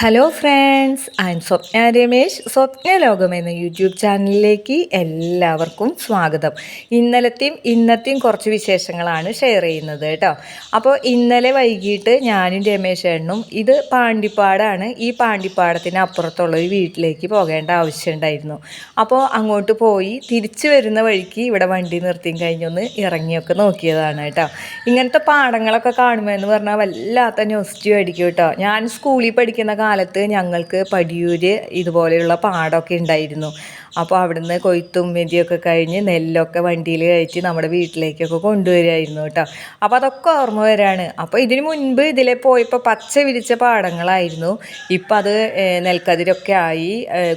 Hello friends I'm Swapna Ramesh Swapna Lokam എന്ന YouTube ചാനലിലേക്ക് എല്ലാവർക്കും സ്വാഗതം. ഇന്നലത്തെയും ഇന്നത്തെയും കുറച്ച് വിശേഷങ്ങളാണ് ഷെയർ ചെയ്യുന്നത് കേട്ടോ. അപ്പോൾ ഇന്നലെ വൈകിട്ട് ഞാനും രമേശ് ഏണ്ണും ഇത് പാണ്ടിപ്പാടാണ് ഈ പാണ്ടിപ്പാടത്തിന് അപ്പുറത്തുള്ള ഒരു വീട്ടിലേക്ക് പോകേണ്ട ആവശ്യമുണ്ടായിരുന്നു അപ്പോൾ അങ്ങോട്ട് പോയി തിരിച്ചു വരുന്ന വഴിക്ക് ഇവിടെ വണ്ടി നിർത്തിയും കഴിഞ്ഞൊന്ന് ഇറങ്ങിയൊക്കെ നോക്കിയതാണ് കേട്ടോ. ഇങ്ങനത്തെ പാടങ്ങളൊക്കെ കാണുമ്പോൾ എന്ന് പറഞ്ഞാൽ വല്ലാത്ത നൊസ്റ്റു അടിക്കും കേട്ടോ. ഞാൻ സ്കൂളിൽ പഠിക്കുന്ന കാലത്ത് ഞങ്ങൾക്ക് പടിയൂര് ഇതുപോലെയുള്ള പാടമൊക്കെ ഉണ്ടായിരുന്നു. അപ്പോൾ അവിടുന്ന് കൊയ്ത്തും മെതിയൊക്കെ കഴിഞ്ഞ് നെല്ലൊക്കെ വണ്ടിയിൽ കയറ്റി നമ്മുടെ വീട്ടിലേക്കൊക്കെ കൊണ്ടുവരുമായിരുന്നു കേട്ടോ. അപ്പോൾ അതൊക്കെ ഓർമ്മ വരാണ്. അപ്പോൾ ഇതിന് മുൻപ് ഇതിലെ പോയപ്പോൾ പച്ച വിരിച്ച പാടങ്ങളായിരുന്നു. ഇപ്പം അത് നെൽക്കതിരൊക്കെ ആയി.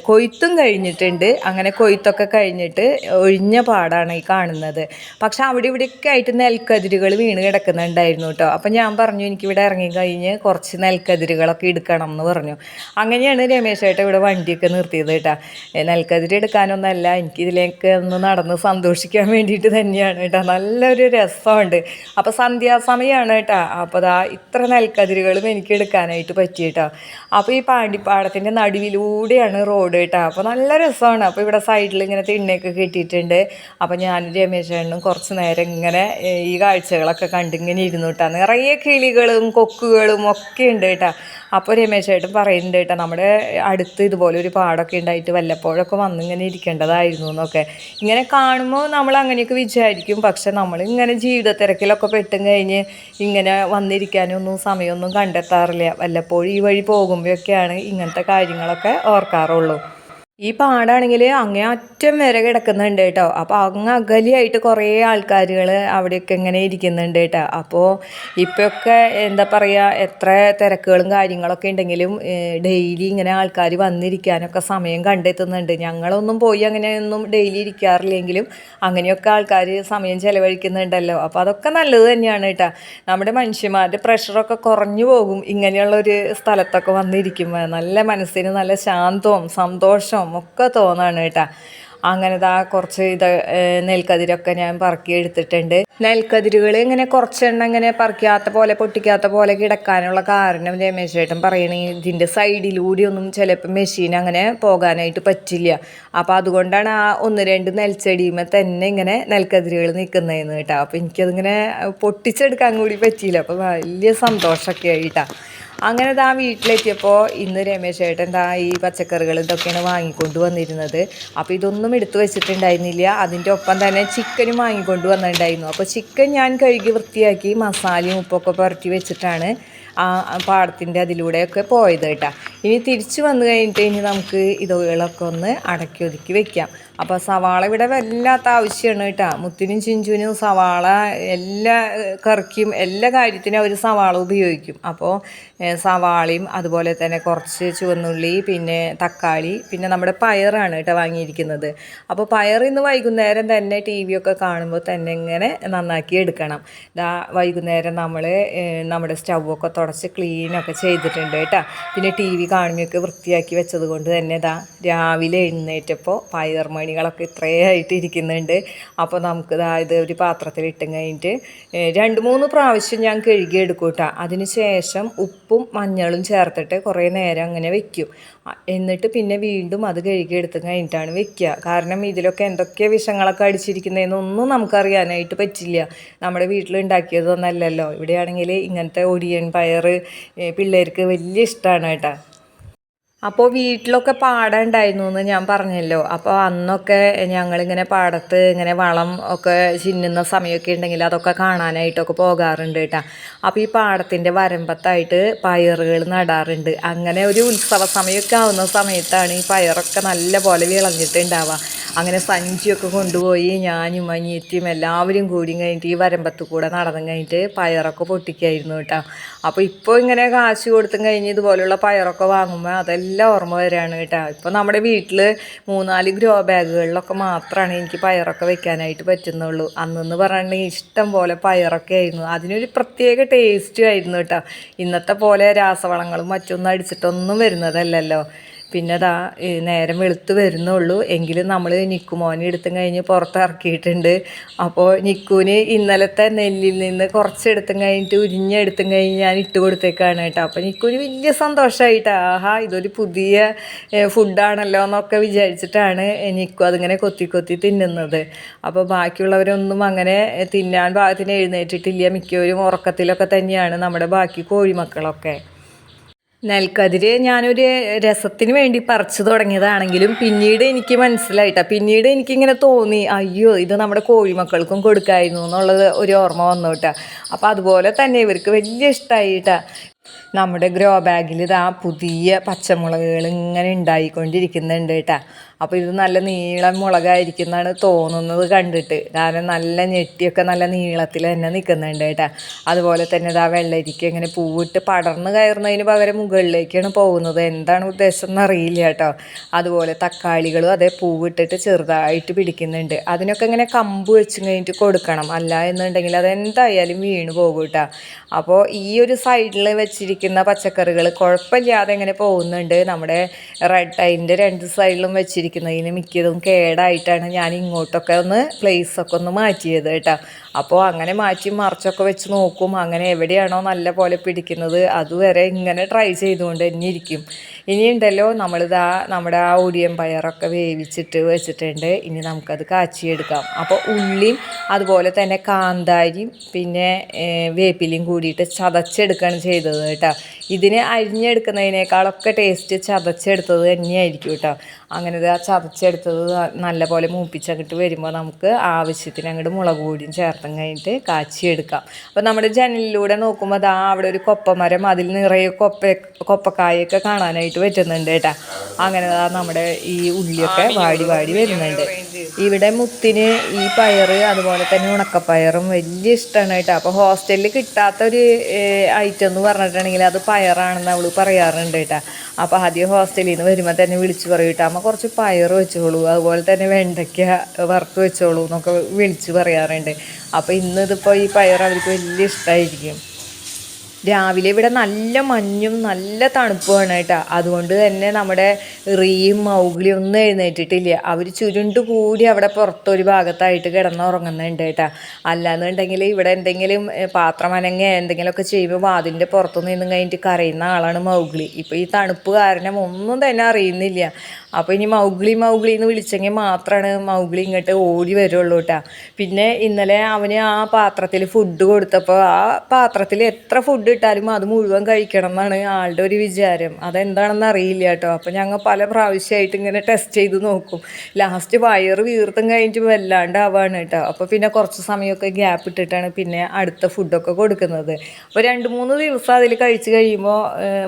കൊയ്ത്തും കഴിഞ്ഞിട്ടുണ്ട്. അങ്ങനെ കൊയ്ത്തൊക്കെ കഴിഞ്ഞിട്ട് ഒഴിഞ്ഞ പാടാണ് ഈ കാണുന്നത്. പക്ഷെ അവിടെ ഇവിടെയൊക്കെ ആയിട്ട് നെൽക്കതിരുകൾ വീണ് കിടക്കുന്നുണ്ടായിരുന്നു കേട്ടോ. അപ്പം ഞാൻ പറഞ്ഞു എനിക്കിവിടെ ഇറങ്ങി കഴിഞ്ഞ് കുറച്ച് നെൽക്കതിരുകളൊക്കെ എടുക്കണം എന്ന് പറഞ്ഞു. അങ്ങനെയാണ് രമേശ് ചേട്ടാ ഇവിടെ വണ്ടിയൊക്കെ നിർത്തിയത് കേട്ടോ. നെൽക്കതിര് എടുക്കാനൊന്നല്ല. എനിക്കിതിലേക്ക് ഒന്ന് നടന്ന് സന്തോഷിക്കാൻ വേണ്ടിയിട്ട് തന്നെയാണ് കേട്ടോ. നല്ലൊരു രസമുണ്ട്. അപ്പോൾ സന്ധ്യാസമയമാണ് കേട്ടോ. അപ്പോൾ ദാ ഇത്ര നെൽക്കതിരുകളും എനിക്ക് എടുക്കാനായിട്ട് പറ്റി കേട്ടോ. അപ്പോൾ ഈ പാണ്ടിപ്പാടത്തിന്റെ നടുവിലൂടെയാണ് റോഡ് കേട്ടോ. അപ്പോൾ നല്ല രസമാണ്. അപ്പോൾ ഇവിടെ സൈഡിൽ ഇങ്ങനെ തിണ്ണയൊക്കെ കിട്ടിയിട്ടുണ്ട്. അപ്പോൾ ഞാൻ രമേശനും കുറച്ച് നേരം ഇങ്ങനെ ഈ കാഴ്ചകളൊക്കെ കണ്ടിങ്ങനെ ഇരുന്നു കേട്ടോ. നിറയെ കിളികളും കൊക്കുകളും ഒക്കെ ഉണ്ട് കേട്ടോ. അപ്പോൾ രമേശേട്ടൻ പറയുന്നുണ്ട് കേട്ടോ നമ്മുടെ അടുത്ത് ഇതുപോലെ ഒരു പാടൊക്കെ ഉണ്ടായിട്ട് വല്ലപ്പോഴൊക്കെ വന്നിങ്ങനെ ഇരിക്കേണ്ടതായിരുന്നു എന്നൊക്കെ. ഇങ്ങനെ കാണുമ്പോൾ നമ്മൾ അങ്ങനെയൊക്കെ വിചാരിക്കും. പക്ഷെ നമ്മൾ ഇങ്ങനെ ജീവിത തിരക്കിലൊക്കെ പെട്ടും കഴിഞ്ഞ് ഇങ്ങനെ വന്നിരിക്കാനൊന്നും സമയമൊന്നും കണ്ടെത്താറില്ല. വല്ലപ്പോഴും ഈ വഴി പോകുമ്പോഴൊക്കെയാണ് ഇങ്ങനത്തെ കാര്യങ്ങളൊക്കെ ഓർക്കാറുള്ളൂ. ഈ പാടാണെങ്കിൽ അങ്ങേ അറ്റം വരെ കിടക്കുന്നുണ്ട് കേട്ടോ. അപ്പോൾ അങ്ങ് അകലിയായിട്ട് കുറേ ആൾക്കാരുകൾ അവിടെയൊക്കെ ഇങ്ങനെ ഇരിക്കുന്നുണ്ട് കേട്ടോ. അപ്പോൾ ഇപ്പോഴൊക്കെ എന്താ പറയുക എത്ര തിരക്കുകളും കാര്യങ്ങളൊക്കെ ഉണ്ടെങ്കിലും ഡെയിലി ഇങ്ങനെ ആൾക്കാർ വന്നിരിക്കാനൊക്കെ സമയം കണ്ടെത്തുന്നുണ്ട്. ഞങ്ങളൊന്നും പോയി അങ്ങനെ അങ്ങനെയൊന്നും ഡെയിലി ഇരിക്കാറില്ലെങ്കിലും അങ്ങനെയൊക്കെ ആൾക്കാർ സമയം ചിലവഴിക്കുന്നുണ്ടല്ലോ. അപ്പോൾ അതൊക്കെ നല്ലത് തന്നെയാണ് കേട്ടോ. നമ്മുടെ മനുഷ്യന്മാരുടെ പ്രഷറൊക്കെ കുറഞ്ഞു പോകും ഇങ്ങനെയുള്ളൊരു സ്ഥലത്തൊക്കെ വന്നിരിക്കുമ്പോൾ നല്ല മനസ്സിന് നല്ല ശാന്തവും സന്തോഷവും ഒക്കെ തോന്നാണ് കേട്ടോ. ദാ കുറച്ച് ഇത് നെൽക്കതിരൊക്കെ ഞാൻ പറക്കി എടുത്തിട്ടുണ്ട്. നെൽക്കതിരുകൾ ഇങ്ങനെ കുറച്ചെണ്ണം ഇങ്ങനെ പറിക്കാത്ത പോലെ പൊട്ടിക്കാത്ത പോലെ കിടക്കാനുള്ള കാരണം രമേശ് ചേട്ടൻ പറയണ ഇതിന്റെ സൈഡിലൂടെ ഒന്നും ചിലപ്പോൾ മെഷീൻ അങ്ങനെ പോകാനായിട്ട് പറ്റില്ല. അപ്പോൾ അതുകൊണ്ടാണ് ആ ഒന്ന് രണ്ട് നെൽച്ചെടിയുമ്പോൾ തന്നെ ഇങ്ങനെ നെൽക്കതിരുകൾ നിൽക്കുന്നതെന്ന് കേട്ടോ. അപ്പോൾ എനിക്കതിങ്ങനെ പൊട്ടിച്ചെടുക്കാൻ കൂടി പറ്റിയില്ല. അപ്പോൾ വലിയ സന്തോഷമൊക്കെ ആയിട്ടാണ് അങ്ങനെ ദാ വീട്ടിലെത്തിയപ്പോൾ ഇന്ന് രമേശ് ചേട്ടൻ താ ഈ പച്ചക്കറികൾ ഇതൊക്കെയാണ് വാങ്ങിക്കൊണ്ട് വന്നിരുന്നത്. അപ്പോൾ ഇതൊന്നും എടുത്തു വെച്ചിട്ടുണ്ടായിരുന്നില്ല. അതിന്റെ ഒപ്പം തന്നെ ചിക്കനും വാങ്ങിക്കൊണ്ട് വന്നിട്ടുണ്ടായിരുന്നു. അപ്പോൾ ചിക്കൻ ഞാൻ കഴുകി വൃത്തിയാക്കി മസാലയും ഉപ്പൊക്കെ പുരട്ടി വെച്ചിട്ടാണ് ആ പാടത്തിന്റെ അതിലൂടെയൊക്കെ പോയത് കേട്ടോ. ഇനി തിരിച്ചു വന്നു കഴിഞ്ഞിട്ട് ഇനി നമുക്ക് ഇതുകളൊക്കെ ഒന്ന് അടക്കി ഒതുക്കി വെക്കാം. അപ്പോൾ സവാള ഇവിടെ വല്ലാത്ത ആവശ്യമാണ് കേട്ടോ. മുത്തിനും ചിഞ്ചുവിനും സവാള എല്ലാ കറിക്കും എല്ലാ കാര്യത്തിനും അവർ സവാള ഉപയോഗിക്കും. അപ്പോൾ സവാളയും അതുപോലെ തന്നെ കുറച്ച് ചുവന്നുള്ളി പിന്നെ തക്കാളി പിന്നെ നമ്മുടെ പയറാണ് കേട്ടോ വാങ്ങിയിരിക്കുന്നത്. അപ്പോൾ പയർ ഇന്ന് വൈകുന്നേരം തന്നെ ടി വി ഒക്കെ കാണുമ്പോൾ തന്നെ ഇങ്ങനെ നന്നാക്കി എടുക്കണം. ദാ വൈകുന്നേരം നമ്മൾ നമ്മുടെ സ്റ്റൗവൊക്കെ തുടച്ച് ക്ലീനൊക്കെ ചെയ്തിട്ടുണ്ട് കേട്ടോ. പിന്നെ ടി വി കാണുമ്പോഴൊക്കെ വൃത്തിയാക്കി വെച്ചത് കൊണ്ട് തന്നെ ഇതാ രാവിലെ എഴുന്നേറ്റപ്പോൾ പയർമണികളൊക്കെ ഇത്രയായിട്ട് ഇരിക്കുന്നുണ്ട് അപ്പോൾ നമുക്ക് ഇത് ഒരു പാത്രത്തിൽ ഇട്ടും കഴിഞ്ഞിട്ട് രണ്ട് മൂന്ന് പ്രാവശ്യം ഞാൻ കഴുകിയെടുക്കും കേട്ടോ അതിന് ശേഷം ഉപ്പും മഞ്ഞളും ചേർത്തിട്ട് കുറേ നേരം അങ്ങനെ വെക്കും. എന്നിട്ട് പിന്നെ വീണ്ടും അത് കഴുകിയെടുത്ത് കഴിഞ്ഞിട്ടാണ് വെക്കുക. കാരണം ഇതിലൊക്കെ എന്തൊക്കെ വിഷങ്ങളൊക്കെ അടിച്ചിരിക്കുന്നതെന്നൊന്നും നമുക്കറിയാനായിട്ട് പറ്റില്ല. നമ്മുടെ വീട്ടിലുണ്ടാക്കിയതൊന്നല്ലല്ലോ ഇവിടെയാണെങ്കിൽ ഇങ്ങനത്തെ ഒടിയൻ പയർ പിള്ളേർക്ക് വലിയ ഇഷ്ടമാണ് കേട്ടോ. അപ്പോൾ വീട്ടിലൊക്കെ പാടം ഉണ്ടായിരുന്നു എന്ന് ഞാൻ പറഞ്ഞല്ലോ. അപ്പോൾ അന്നൊക്കെ ഞങ്ങളിങ്ങനെ പാടത്ത് ഇങ്ങനെ വളം ഒക്കെ ചിന്നുന്ന സമയമൊക്കെ ഉണ്ടെങ്കിൽ അതൊക്കെ കാണാനായിട്ടൊക്കെ പോകാറുണ്ട് കേട്ടോ. അപ്പോൾ ഈ പാടത്തിന്റെ വരമ്പത്തായിട്ട് പയറുകൾ നടാറുണ്ട്. അങ്ങനെ ഒരു ഉത്സവ സമയമൊക്കെ ആവുന്ന സമയത്താണ് ഈ പയറൊക്കെ നല്ല പോലെ വിളഞ്ഞിട്ടുണ്ടാവുക. അങ്ങനെ സഞ്ചിയൊക്കെ കൊണ്ടുപോയി ഞാനും അനിയത്തിയും എല്ലാവരും കൂടി കഴിഞ്ഞിട്ട് ഈ വരമ്പത്ത് കൂടെ നടന്നു കഴിഞ്ഞിട്ട് പയറൊക്കെ പൊട്ടിക്കായിരുന്നു കേട്ടോ. അപ്പോൾ ഇപ്പോൾ ഇങ്ങനെ കാശ് കൊടുത്തും കഴിഞ്ഞ് ഇതുപോലുള്ള പയറൊക്കെ വാങ്ങുമ്പോൾ അതെല്ലാം ഓർമ്മ വരികയാണ് കേട്ടോ. ഇപ്പോൾ നമ്മുടെ വീട്ടിൽ മൂന്നാൽ ഗ്രോ ബാഗുകളിലൊക്കെ മാത്രമാണ് എനിക്ക് പയറൊക്കെ വെക്കാനായിട്ട് പറ്റുന്നുള്ളൂ. അന്നെന്ന് പറഞ്ഞിട്ടുണ്ടെങ്കിൽ ഇഷ്ടം പോലെ പയറൊക്കെ ആയിരുന്നു. അതിനൊരു പ്രത്യേക ടേസ്റ്റും ആയിരുന്നു കേട്ടോ. ഇന്നത്തെ പോലെ രാസവളങ്ങളും മറ്റൊന്നും അടിച്ചിട്ടൊന്നും വരുന്നതല്ലല്ലോ. പിന്നെ ഏ, നേരം വെളുത്ത് വരുന്നുള്ളൂ. എങ്കിലും നമ്മൾ നിക്കുമോനെ എടുത്തും കഴിഞ്ഞ് പുറത്തിറക്കിയിട്ടുണ്ട്. അപ്പോൾ നിക്കുവിന് ഇന്നലത്തെ നെല്ലിൽ നിന്ന് കുറച്ചെടുത്തും കഴിഞ്ഞിട്ട് ഉരിഞ്ഞെടുത്തും കഴിഞ്ഞ് ഞാൻ ഇട്ട് കൊടുത്തേക്കാണ് കേട്ടോ. അപ്പോൾ നിക്കുവിന് വലിയ സന്തോഷമായിട്ട് ആഹാ ഇതൊരു പുതിയ ഫുഡാണല്ലോ എന്നൊക്കെ വിചാരിച്ചിട്ടാണ് നിക്കു അതിങ്ങനെ കൊത്തി കൊത്തി തിന്നുന്നത്. അപ്പോൾ ബാക്കിയുള്ളവരൊന്നും അങ്ങനെ തിന്നാൻ ഭാഗത്തിന് എഴുന്നേറ്റിട്ടില്ല. മിക്കവരും ഉറക്കത്തിലൊക്കെ തന്നെയാണ് നമ്മുടെ ബാക്കി കോഴിമക്കളൊക്കെ. നെൽക്കതിര് ഞാനൊരു രസത്തിന് വേണ്ടി പറിച്ചു തുടങ്ങിയതാണെങ്കിലും പിന്നീട് എനിക്ക് മനസ്സിലായിട്ട പിന്നീട് എനിക്കിങ്ങനെ തോന്നി അയ്യോ ഇത് നമ്മുടെ കോഴിമക്കൾക്കും കൊടുക്കായിരുന്നു എന്നുള്ളത് ഒരു ഓർമ്മ വന്നു കേട്ടോ. അപ്പം അതുപോലെ തന്നെ ഇവർക്ക് വലിയ ഇഷ്ടമായിട്ടാ നമ്മുടെ ഗ്രോ ബാഗിൽ ഇതാ പുതിയ പച്ചമുളകുകൾ ഇങ്ങനെ ഉണ്ടായിക്കൊണ്ടിരിക്കുന്നുണ്ട് കേട്ടാ. അപ്പോൾ ഇത് നല്ല നീളം മുളകായിരിക്കും എന്നാണ് തോന്നുന്നത് കണ്ടിട്ട്. കാരണം നല്ല ഞെട്ടിയൊക്കെ നല്ല നീളത്തിൽ തന്നെ നിൽക്കുന്നുണ്ട് കേട്ടാ. അതുപോലെ തന്നെ ഇതാ വെള്ളരിക്ക ഇങ്ങനെ പൂവിട്ട് പടർന്ന് കയറുന്നതിന് പകരം മുകളിലേക്കാണ് പോകുന്നത്. എന്താണ് ഉദ്ദേശം എന്നറിയില്ല കേട്ടോ. അതുപോലെ തക്കാളികളും അതേ പൂവിട്ടിട്ട് ചെറുതായിട്ട് പിടിക്കുന്നുണ്ട്. അതിനൊക്കെ ഇങ്ങനെ കമ്പ് വെച്ച് കഴിഞ്ഞിട്ട് കൊടുക്കണം. അല്ല എന്നുണ്ടെങ്കിൽ അതെന്തായാലും വീണ് പോകും കേട്ടോ. അപ്പോൾ ഈ ഒരു സൈഡിൽ വെച്ചിരിക്കുന്ന പച്ചക്കറികൾ കുഴപ്പമില്ലാതെ ഇങ്ങനെ പോകുന്നുണ്ട്. നമ്മുടെ റെഡ് അതിന്റെ രണ്ട് സൈഡിലും വെച്ചിരിക്കുന്നതിന് മിക്കതും കേടായിട്ടാണ് ഞാൻ ഇങ്ങോട്ടൊക്കെ ഒന്ന് പ്ലേസ് ഒക്കെ ഒന്ന് മാറ്റിയത് കേട്ടോ. അപ്പോൾ അങ്ങനെ മാറ്റി മറിച്ചൊക്കെ വെച്ച് നോക്കും. അങ്ങനെ എവിടെയാണോ നല്ല പോലെ പിടിക്കുന്നത്. അതുവരെ ഇങ്ങനെ ട്രൈ ചെയ്തുകൊണ്ട് തന്നെ ഇരിക്കും. ഇനിയുണ്ടല്ലോ നമ്മളിതാ നമ്മുടെ ആ ഒടിയൻ പയറൊക്കെ വേവിച്ചിട്ട് വെച്ചിട്ടുണ്ട്. ഇനി നമുക്കത് കാച്ചിയെടുക്കാം. അപ്പോൾ ഉള്ളിയും അതുപോലെ തന്നെ കാന്താരിയും പിന്നെ വേപ്പിലയും കൂടിയിട്ട് ചതച്ചെടുക്കുകയാണ് ചെയ്തത്. കേട്ടോ. ഇതിന് അരിഞ്ഞെടുക്കുന്നതിനേക്കാളൊക്കെ ടേസ്റ്റ് ചതച്ചെടുത്തത് തന്നെയായിരിക്കും കേട്ടോ. അങ്ങനെ ആ ചതച്ചെടുത്തത് നല്ലപോലെ മൂപ്പിച്ചങ്ങോട്ട് വരുമ്പോൾ നമുക്ക് ആവശ്യത്തിന് അങ്ങോട്ട് മുളക് പൊടിയും ചേർത്തും കഴിഞ്ഞിട്ട് കാച്ചിയെടുക്കാം. അപ്പോൾ നമ്മുടെ ജനലിലൂടെ നോക്കുമ്പോൾ അതാ അവിടെ ഒരു കൊപ്പമരം അതിൽ നിറയെ കൊപ്പ കൊപ്പക്കായൊക്കെ കാണാനായിട്ട് പറ്റുന്നുണ്ട് കേട്ടോ. അങ്ങനെ നമ്മുടെ ഈ ഉള്ളിയൊക്കെ വാടി വാടി വരുന്നുണ്ട്. ഇവിടെ മുത്തിന് ഈ പയറ് അതുപോലെ തന്നെ ഉണക്കപ്പയറും വലിയ ഇഷ്ടമാണ് കേട്ടോ. അപ്പോൾ ഹോസ്റ്റലിൽ കിട്ടാത്തൊരു ഐറ്റം എന്ന് പറഞ്ഞിട്ടുണ്ടെങ്കിൽ അത് പയറാണെന്ന് അവൾ പറയാറുണ്ട് കേട്ടോ. അപ്പോൾ ആദ്യം ഹോസ്റ്റലിൽ നിന്ന് വരുമ്പോൾ തന്നെ വിളിച്ച് പറയും കേട്ടോ. അമ്മ കുറച്ച് പയർ വെച്ചോളൂ. അതുപോലെ തന്നെ വെണ്ടയ്ക്ക വറുത്ത് വെച്ചോളൂ എന്നൊക്കെ വിളിച്ച് പറയാറുണ്ട്. അപ്പോൾ ഇന്ന് ഇതിപ്പോൾ ഈ പയർ അവർക്ക് വലിയ ഇഷ്ടമായിരിക്കും രാവിലെ ഇവിടെ നല്ല മഞ്ഞും നല്ല തണുപ്പുമാണ് കേട്ടോ. അതുകൊണ്ട് തന്നെ നമ്മുടെ റീയും മൗഗ്ലിയും ഒന്നും എഴുന്നേറ്റിട്ടില്ല. അവർ ചുരുണ്ട് കൂടി അവിടെ പുറത്തൊരു ഭാഗത്തായിട്ട് കിടന്നുറങ്ങുന്നുണ്ട് കേട്ടോ. അല്ലാന്നുണ്ടെങ്കിൽ ഇവിടെ എന്തെങ്കിലും പാത്രം അനങ്ങ എന്തെങ്കിലുമൊക്കെ ചെയ്യുമ്പോൾ വാതിന്റെ പുറത്തു നിന്ന് കഴിഞ്ഞിട്ട് കരയുന്ന ആളാണ് മൗഗ്ലി. ഇപ്പോൾ ഈ തണുപ്പ് കാരണം ഒന്നും തന്നെ അറിയുന്നില്ല. അപ്പോൾ ഇനി മൗഗ്ലി മൗഗ്ലി എന്ന് വിളിച്ചെങ്കിൽ മാത്രമാണ് മൗഗ്ലി ഇങ്ങോട്ട് ഓടി വരുള്ളൂ കേട്ടോ പിന്നെ ഇന്നലെ അവന് ആ പാത്രത്തിൽ ഫുഡ് കൊടുത്തപ്പോൾ ആ പാത്രത്തിൽ എത്ര ഫുഡ് ഇട്ടാലും അത് മുഴുവൻ കഴിക്കണം എന്നാണ് ആളുടെ ഒരു വിചാരം. അതെന്താണെന്ന് അറിയില്ല കേട്ടോ അപ്പോൾ ഞങ്ങൾ പല പ്രാവശ്യമായിട്ട് ഇങ്ങനെ ടെസ്റ്റ് ചെയ്ത് നോക്കും. ലാസ്റ്റ് വയറ് വീർത്തും കഴിഞ്ഞിട്ട് വല്ലാണ്ടാവാണ് കേട്ടോ അപ്പോൾ പിന്നെ കുറച്ച് സമയമൊക്കെ ഗ്യാപ്പ് ഇട്ടിട്ടാണ് പിന്നെ അടുത്ത ഫുഡൊക്കെ കൊടുക്കുന്നത്. അപ്പോൾ രണ്ട് മൂന്ന് ദിവസം അതിൽ കഴിച്ച് കഴിയുമ്പോൾ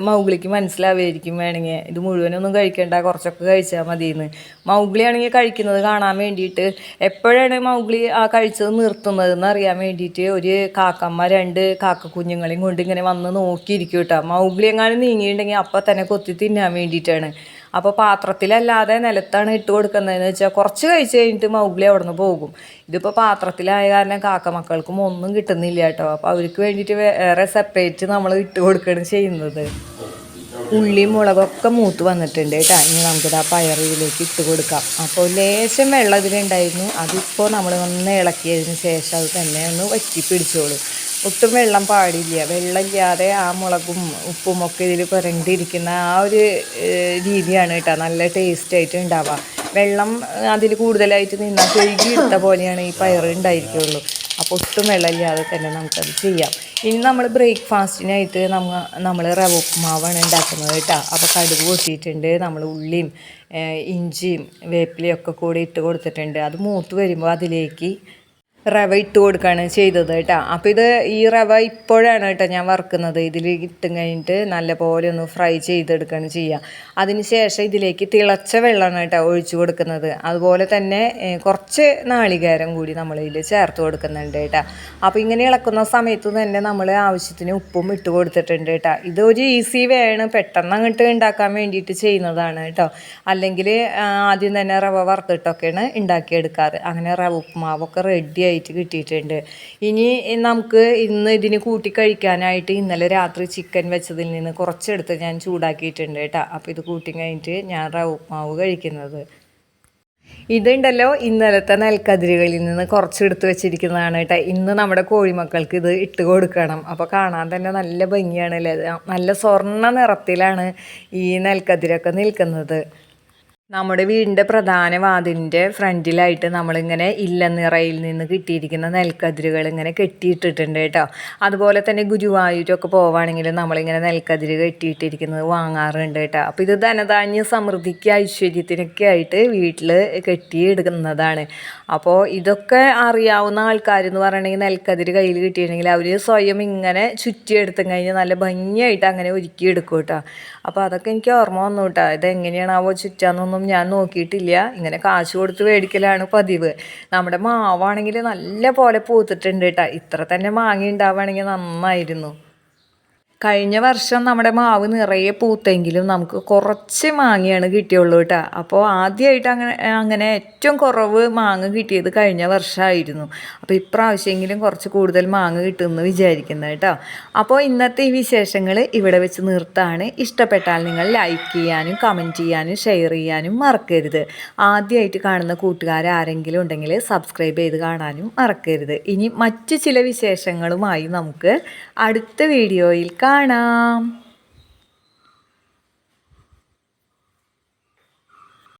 മൗഗ്ലിക്ക് മനസ്സിലാവുമായിരിക്കും വേണമെങ്കിൽ. ഇത് മുഴുവനൊന്നും കഴിക്കേണ്ട കുറച്ചൊക്കെ കഴിച്ചാൽ മതിയെന്ന്. മൗഗ്ലി ആണെങ്കിൽ കഴിക്കുന്നത് കാണാൻ വേണ്ടിയിട്ട് എപ്പോഴാണ് മൗഗ്ലി ആ കഴിച്ചത് നിർത്തുന്നതെന്ന് അറിയാൻ വേണ്ടിയിട്ട് ഒരു കാക്കമ്മ രണ്ട് കാക്ക കുഞ്ഞുങ്ങളെയും കൊണ്ട് ഇങ്ങനെ വന്ന് നോക്കിയിരിക്കും കേട്ടോ. മൗഗ്ലി എങ്ങാനും നീങ്ങിയിട്ടുണ്ടെങ്കിൽ അപ്പം തന്നെ കൊത്തി തിന്നാൻ വേണ്ടിയിട്ടാണ്. അപ്പോൾ പാത്രത്തിലല്ലാതെ നിലത്താണ് ഇട്ട് കൊടുക്കുന്നതെന്ന് വെച്ചാൽ കുറച്ച് കഴിച്ച് കഴിഞ്ഞിട്ട് മൗഗ്ലി അവിടെ നിന്ന് പോകും. ഇതിപ്പോൾ പാത്രത്തിലായ കാരണം കാക്ക മക്കൾക്കും ഒന്നും കിട്ടുന്നില്ല കേട്ടോ. അപ്പോൾ അവർക്ക് വേണ്ടിയിട്ട് വേറെ സെപ്പറേറ്റ് നമ്മൾ ഇട്ട് കൊടുക്കുകയാണ് ചെയ്യുന്നത്. ഉള്ളിയും മുളകൊക്കെ മൂത്ത് വന്നിട്ടുണ്ട് കേട്ടോ. ഇനി നമുക്കിത് ആ പയർ ഇതിലേക്ക് ഇട്ട് കൊടുക്കാം. അപ്പോൾ ലേശം വെള്ളം ഇതിലുണ്ടായിരുന്നു. അതിപ്പോൾ നമ്മൾ ഒന്ന് ഇളക്കിയതിന് ശേഷം അത് തന്നെ ഒന്ന് വറ്റി പിടിച്ചോളൂ. ഒട്ടും വെള്ളം പാടില്ല. വെള്ളമില്ലാതെ ആ മുളകും ഉപ്പും ഒക്കെ ഇതിൽ പുരണ്ടിരിക്കുന്ന ആ ഒരു രീതിയാണ് കേട്ടോ. നല്ല ടേസ്റ്റായിട്ട് ഉണ്ടാവുക. വെള്ളം അതിൽ കൂടുതലായിട്ട് നിന്നാൽ കഴുകി എടുത്ത പോലെയാണ് ഈ പയർ ഉണ്ടായിരിക്കുള്ളൂ. അപ്പോൾ ഒട്ടും വെള്ളമില്ലാതെ തന്നെ നമുക്കത് ചെയ്യാം. ഇനി നമ്മൾ ബ്രേക്ക്ഫാസ്റ്റിനായിട്ട് നമ്മൾ നമ്മൾ റവ ഉപ്പുമാവാണ് ഉണ്ടാക്കുന്നത് കേട്ടോ. അപ്പോൾ കടുക് പൊട്ടിയിട്ടുണ്ട് നമ്മൾ ഉള്ളിയും ഇഞ്ചിയും വേപ്പിലയും ഒക്കെ കൂടി ഇട്ട് കൊടുത്തിട്ടുണ്ട്. അത് മൂത്ത് വരുമ്പോൾ അതിലേക്ക് റവ ഇട്ട് കൊടുക്കുകയാണ് ചെയ്തത് കേട്ടോ. അപ്പോൾ ഇത് ഈ റവ ഇപ്പോഴാണ് കേട്ടോ ഞാൻ വറുക്കുന്നത്. ഇതിൽ ഇട്ടും കഴിഞ്ഞിട്ട് നല്ലപോലെ ഒന്ന് ഫ്രൈ ചെയ്തെടുക്കുകയാണ് ചെയ്യുക ശേഷം ഇതിലേക്ക് തിളച്ച വെള്ളമാണ് കേട്ടോ ഒഴിച്ച് കൊടുക്കുന്നത്. അതുപോലെ തന്നെ കുറച്ച് നാളികേരം കൂടി നമ്മൾ നമ്മളിതിൽ ചേർത്ത് കൊടുക്കുന്നുണ്ട് കേട്ടോ. അപ്പോൾ ഇങ്ങനെ ഇളക്കുന്ന സമയത്ത് തന്നെ നമ്മൾ ആവശ്യത്തിന് ഉപ്പും ഇട്ട് കൊടുത്തിട്ടുണ്ട് കേട്ടോ. ഇതൊരു ഈസി വേണം പെട്ടെന്ന് അങ്ങോട്ട് ഉണ്ടാക്കാൻ വേണ്ടിയിട്ട് ചെയ്യുന്നതാണ് കേട്ടോ. അല്ലെങ്കിൽ ആദ്യം തന്നെ റവ വറുത്തിട്ടൊക്കെയാണ് ഉണ്ടാക്കിയെടുക്കാറ് അങ്ങനെ റവ ഉപ്പുമാവൊക്കെ റെഡി അടിപൊളിയായിട്ട് കിട്ടിയിട്ടുണ്ട്. ഇനി നമുക്ക് ഇന്ന് ഇതിന് കൂട്ടി കഴിക്കാനായിട്ട് ഇന്നലെ രാത്രി ചിക്കൻ വെച്ചതിൽ നിന്ന് കുറച്ചെടുത്ത് ഞാൻ ചൂടാക്കിയിട്ടുണ്ട് കേട്ടോ. അപ്പോൾ ഇത് കൂട്ടി കഴിഞ്ഞിട്ട് ഞാൻ റവ്മാവ് കഴിക്കുന്നത്. ഇതുണ്ടല്ലോ ഇന്നലത്തെ നെൽക്കതിരുകളിൽ നിന്ന് കുറച്ച് എടുത്ത് വെച്ചിരിക്കുന്നതാണ് കേട്ടോ. ഇന്ന് നമ്മുടെ കോഴിമക്കൾക്ക് ഇത് ഇട്ട് കൊടുക്കണം. അപ്പോൾ കാണാൻ തന്നെ നല്ല ഭംഗിയാണല്ലേ നല്ല സ്വർണ നിറത്തിലാണ് ഈ നെൽക്കതിരൊക്കെ നിൽക്കുന്നത്. നമ്മുടെ വീടിന്റെ പ്രധാന വാതിലിന്റെ ഫ്രണ്ടിലായിട്ട് നമ്മളിങ്ങനെ ഇല്ലനിറയിൽ നിന്ന് കിട്ടിയിരിക്കുന്ന നെൽക്കതിരുകൾ ഇങ്ങനെ കെട്ടിയിട്ടിട്ടുണ്ട് കേട്ടോ. അതുപോലെ തന്നെ ഗുരുവായൂരൊക്കെ പോവുകയാണെങ്കിൽ നമ്മളിങ്ങനെ നെൽക്കതിര് കെട്ടിയിട്ടിരിക്കുന്നത് വാങ്ങാറുണ്ട് കേട്ടോ. അപ്പോൾ ഇത് ധനധാന്യ സമൃദ്ധിക്ക് ഐശ്വര്യത്തിനൊക്കെ ആയിട്ട് വീട്ടിൽ കെട്ടിയെടുക്കുന്നതാണ്. അപ്പോൾ ഇതൊക്കെ അറിയാവുന്ന ആൾക്കാർ എന്ന് പറയണമെങ്കിൽ നെൽക്കതിര് കയ്യിൽ കിട്ടിയിട്ടുണ്ടെങ്കിൽ അവർ സ്വയം ഇങ്ങനെ ചുറ്റിയെടുത്തും കഴിഞ്ഞ് നല്ല ഭംഗിയായിട്ട് അങ്ങനെ ഒരുക്കിയെടുക്കും കേട്ടോ. അപ്പോൾ അതൊക്കെ എനിക്ക് ഓർമ്മ വന്നു കേട്ടോ. ഇതെങ്ങനെയാണാവോ ചുറ്റാന്നൊന്നും ഞാൻ നോക്കിയിട്ടില്ല. ഇങ്ങനെ കാശ് കൊടുത്ത് മേടിക്കലാണ് പതിവ്. നമ്മുടെ മാവാണെങ്കിൽ നല്ല പോലെ പൂത്തിട്ടുണ്ട് കേട്ടോ ഇത്ര തന്നെ മാങ്ങ ഉണ്ടാവുകയാണെങ്കിൽ നന്നായിരുന്നു. കഴിഞ്ഞ വർഷം നമ്മുടെ മാവ് നിറയെ പൂത്തെങ്കിലും നമുക്ക് കുറച്ച് മാങ്ങയാണ് കിട്ടിയുള്ളൂ കേട്ടോ. അപ്പോൾ ആദ്യമായിട്ട് അങ്ങനെ അങ്ങനെ ഏറ്റവും കുറവ് മാങ്ങ കിട്ടിയത് കഴിഞ്ഞ വർഷമായിരുന്നു. അപ്പോൾ ഇപ്രാവശ്യമെങ്കിലും കുറച്ച് കൂടുതൽ മാങ്ങ കിട്ടുമെന്ന് വിചാരിക്കുന്നത് കേട്ടോ. അപ്പോൾ ഇന്നത്തെ ഈ വിശേഷങ്ങൾ ഇവിടെ വെച്ച് നിർത്താണ്. ഇഷ്ടപ്പെട്ടാൽ നിങ്ങൾ ലൈക്ക് ചെയ്യാനും കമന്റ് ചെയ്യാനും ഷെയർ ചെയ്യാനും മറക്കരുത്. ആദ്യമായിട്ട് കാണുന്ന കൂട്ടുകാർ ആരെങ്കിലും ഉണ്ടെങ്കിൽ സബ്സ്ക്രൈബ് ചെയ്ത് കാണാനും മറക്കരുത്. ഇനി മറ്റ് ചില വിശേഷങ്ങളുമായി നമുക്ക് അടുത്ത വീഡിയോയിൽ കാണാം.